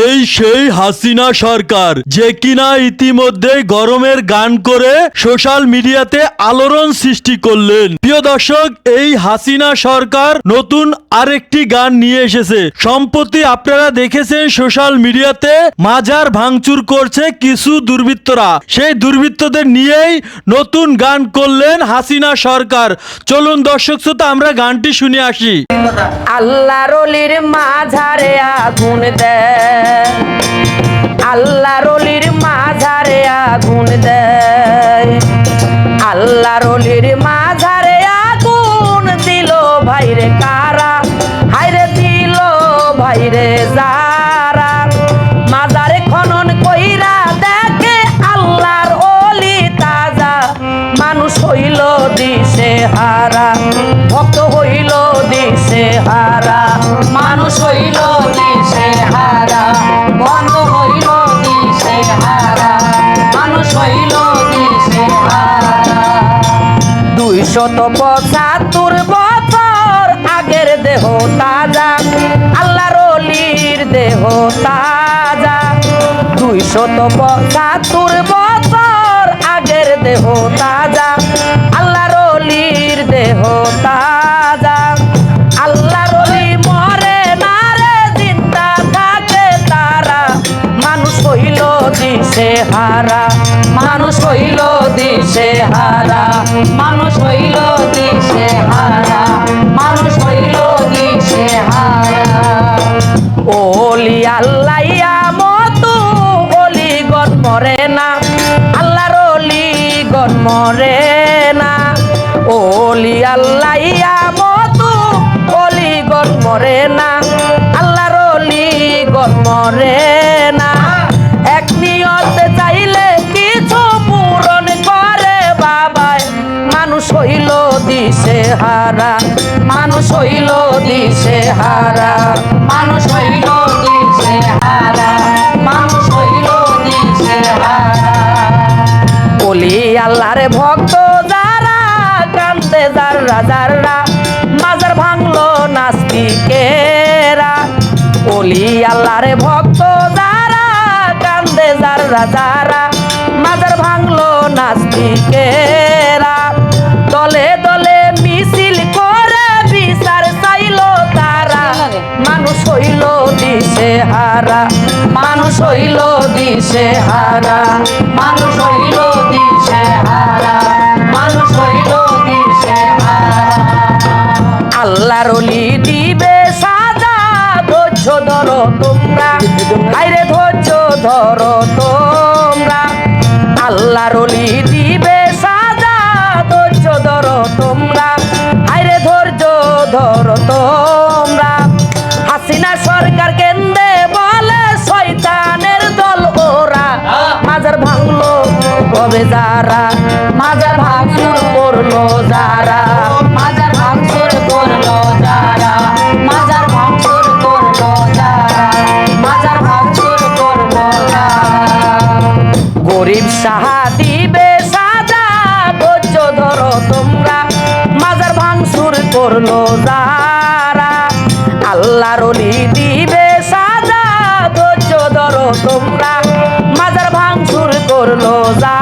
এই সেই হাসিনা সরকার, যে কিনা ইতিমধ্যে গরমের গান করে সোশ্যাল মিডিয়াতে আলোড়ন সৃষ্টি করলেন। প্রিয় দর্শক, এই হাসিনা সরকার নতুন আরেকটি গান নিয়ে এসেছে। সম্প্রতি আপনারা দেখেছেন সোশ্যাল মিডিয়াতে মাজার ভাঙচুর করছে কিছু দুর্বৃত্তরা। সেই দুর্বৃত্তদের নিয়েই নতুন গান করলেন হাসিনা সরকার। চলুন দর্শক শ্রোতা, আমরা গানটি শুনে আসি। আল্লাহ রলির মাঝারে আগুন দেয়। আল্লাহ রলির মাঝারে আগুন দেয়। আল্লাহ রলির মাঝারে আগুন দিল ভাইরে কারা দুই শত পঁচাত্তর বছর আগের দেহ তাজা আল্লাহ রলির দেহ তাজা। দুই শত পঁচাত্তর বছর আগের দেহ তাজা দিশে হারা, মানুষ হইল দিশে হারা, মানুষ হইল দিশে হারা, মানুষ হইল দিশে হারা। ওলি আল্লাইয়া মতো ওলি গন মরে না, আল্লাহর ওলি গন মরে না। ওলি আল্লাইয়া দিশে হারা মানুষ হইল দিশে হারা মানুষ হইল দিশে হারা মানুষ হইল দিশে হারা বলি আল্লাহর ভক্ত যারা কান্দে যাররা যাররা মাজার ভাঙলো নাস্তিকেরা। বলি আল্লাহর ভক্ত যারা কান্দে যাররা যারা, মাজার ভাঙলো নাস্তিকেরা। হারা। মানুষ হইল দিশে হারা। মানুষ হইল দিশে হারা। মানুষ হইল দিশে হারা। আল্লাহর অলি দিবে সাজা ধৈর্য ধরো তোমরা। আইরে ধৈর্য ধরো। কবে যারা, মাজার ভাঙচুর করল যারা, মাজার ভাঙচুর করল যারা, মাজার ভাঙচুর করল যারা, মাজার ভাঙচুর করল গরিব সাহা দিবে সাজা ধৈর্য ধরো তোমরা, মাজার ভাঙচুর করল যারা। আল্লাহর অলি দিবে সাজা ধৈর্য ধরো তোমরা, মাজার ভাঙচুর করল যারা।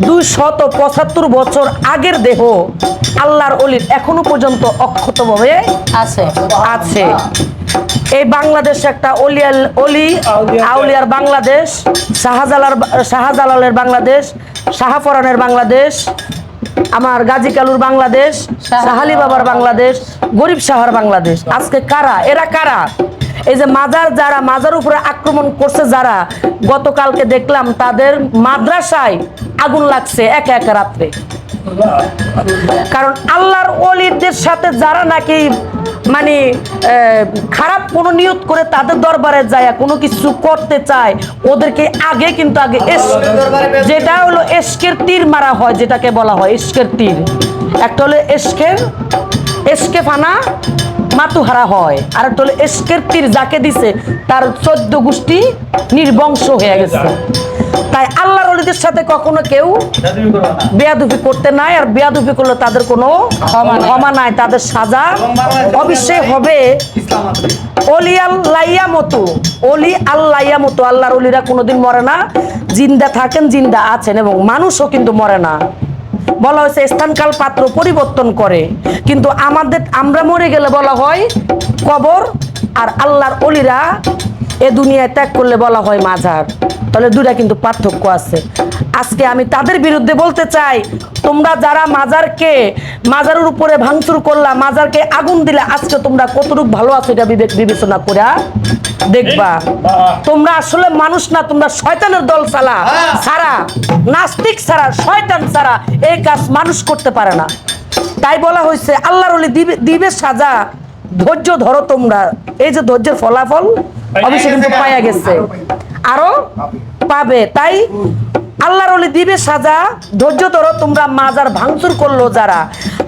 দুশত পঁচাত্তর বছর আগের দেহ আল্লাহর অলির এখনও পর্যন্ত অক্ষতভাবে আছে। আছে। এই বাংলাদেশ একটা অলিয়াল অলি আউলিয়ার বাংলাদেশ শাহজালার শাহজালালের বাংলাদেশ শাহাফরানের বাংলাদেশ আমার গাজী কালুর বাংলাদেশ সাহালি বাবার বাংলাদেশ গরিব শাহর বাংলাদেশ। আজকে কারা? এরা কারা? এই যে মাজার যারা মাজার উপরে আক্রমণ করছে যারা গতকালকে দেখলাম তাদের মাদ্রাসায় আগুন লাগছে এক এক রাত্রে। কারণ আল্লাহর অলিদের সাথে যারা নাকি মানে খারাপ কোনো নিয়ত করে তাদের দরবারে যায়, কোনো কিছু করতে চায়, ওদেরকে আগে কিন্তু আগে যেটা হলো এসকের তীর মারা হয়, যেটাকে বলা হয় এসকের তীর। একটা হলো এসকের, এসকে ফানা মাতুহারা হয় আর একটা হলো এসকের তীর যাকে দিছে, তার চোদ্দ গোষ্ঠী নির্বংশ হয়ে গেছে। তাই আল্লাহর অলিদের সাথে কখনো কেউ বেয়াদুফি করতে নাই আর বেয়াদুফি করলে তাদের কোনো ক্ষমা নাই। তাদের সাজা অবশ্যই হবে। অলি আল্লাইয়া মতো অলি আল্লাইয়া মতো আল্লাহর অলিরা কোনোদিন মরে না। জিন্দা থাকেন জিন্দা আছেন এবং মানুষও কিন্তু মরে না। বলা হয়েছে স্থানকাল পাত্র পরিবর্তন করে। কিন্তু আমাদের আমরা মরে গেলে বলা হয় কবর আর আল্লাহর অলিরা এ দুনিয়ায় ত্যাগ করলে বলা হয় মাজার। তাহলে দুটা কিন্তু পার্থক্য আছে। আজকে আমি তাদের বিরুদ্ধে বলতে চাই তোমরা যারা মাজারকে মাজারের উপরে ভাঙচুর করলা মাজারকে আগুন দিলে আজকে তোমরা কতটুকু ভালো আছো এটা বিবেক বিবেচনা করে দেখবা। তোমরা আসলে মানুষ না তোমরা শয়তানের দল সালা সারা নাস্তিক সারা শয়তান সারা এই কাজ মানুষ করতে পারে না। তাই বলা হয়েছে আল্লাহর দিবে দিবে সাজা ধৈর্য ধরো তোমরা। এই যে ধৈর্যের ফলাফল অবশ্যই কিন্তু পাইয়া গেছে। আরও পাবে। তাই আল্লাহর ওলি দিবে সাজা ধৈর্য ধরো তোমরা মাজার ভাঙচুর করল যারা।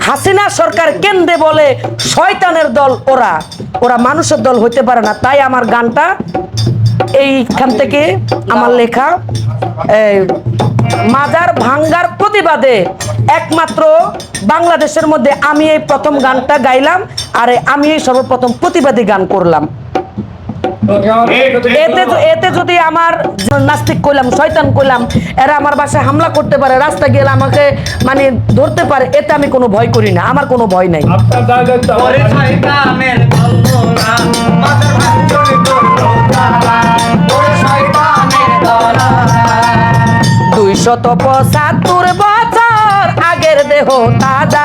হাসিনা সরকার কেন্দ্রে বলে শয়তানের দল ওরা। ওরা মানুষের দল হইতে পারে না। তাই আমার গানটা এইখান থেকে আমার লেখা মাজার ভাঙ্গার প্রতিবাদে একমাত্র বাংলাদেশের মধ্যে আমি এই প্রথম গানটা গাইলাম আর আমি এই সর্বপ্রথম প্রতিবাদী গান করলাম। এতে এতে যদি আমার নাস্তিক কইলাম শয়তান কইলাম এরা আমার বাসায় হামলা করতে পারে রাস্তা গেলে আমাকে মানে ধরতে পারে এতে আমি কোনো ভয় করি না আমার কোনো ভয় নাই। দলা দুইশত পঁচাত্তর বছর আগের দেহ তাজা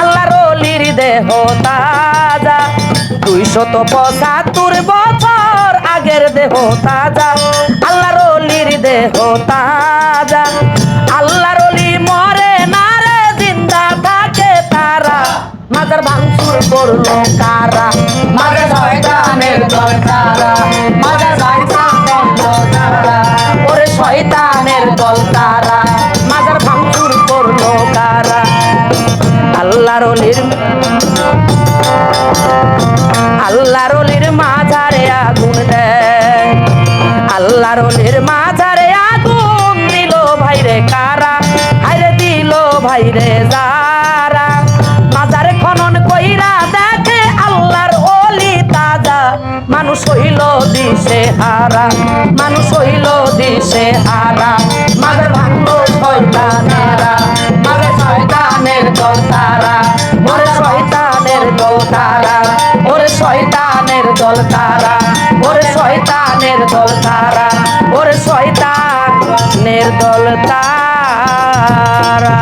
আল্লাহ রলির দেহ তাজা। দুইশত পঁচাত্তর বছর আগের দেহ তাজা। আল্লাহ রলির দেহ তাজা। আল্লাহ রলি মরে না রে, জিন্দা থাকে তারা। মাজার ভাঙচুর করল কারা? মাথার শয়তানের দল তারা মাথার শয়তানের দল তারা ওরে শয়তানের দল তারা মাজার ভাঙচুর করল কারা? আল্লাহর অলির আল্লাহর অলির মাঝারে আগুন দেয়। আল্লাহর অলির মাঝারে আগুন দিল ভাইরে কারা? আরে দিল ভাইরে যারা? মাজারে খনন কইরা দেখে আল্লাহর অলি তাজা। মানুষ হইল দিশে হারা, মানুষ হইল দিশে হারা। মাজার ভাঙলো শয়তানেরা মারে শয়তানের দল দল তারা ওর শয়তানের দল তারা ওর শয়তানের দল তারা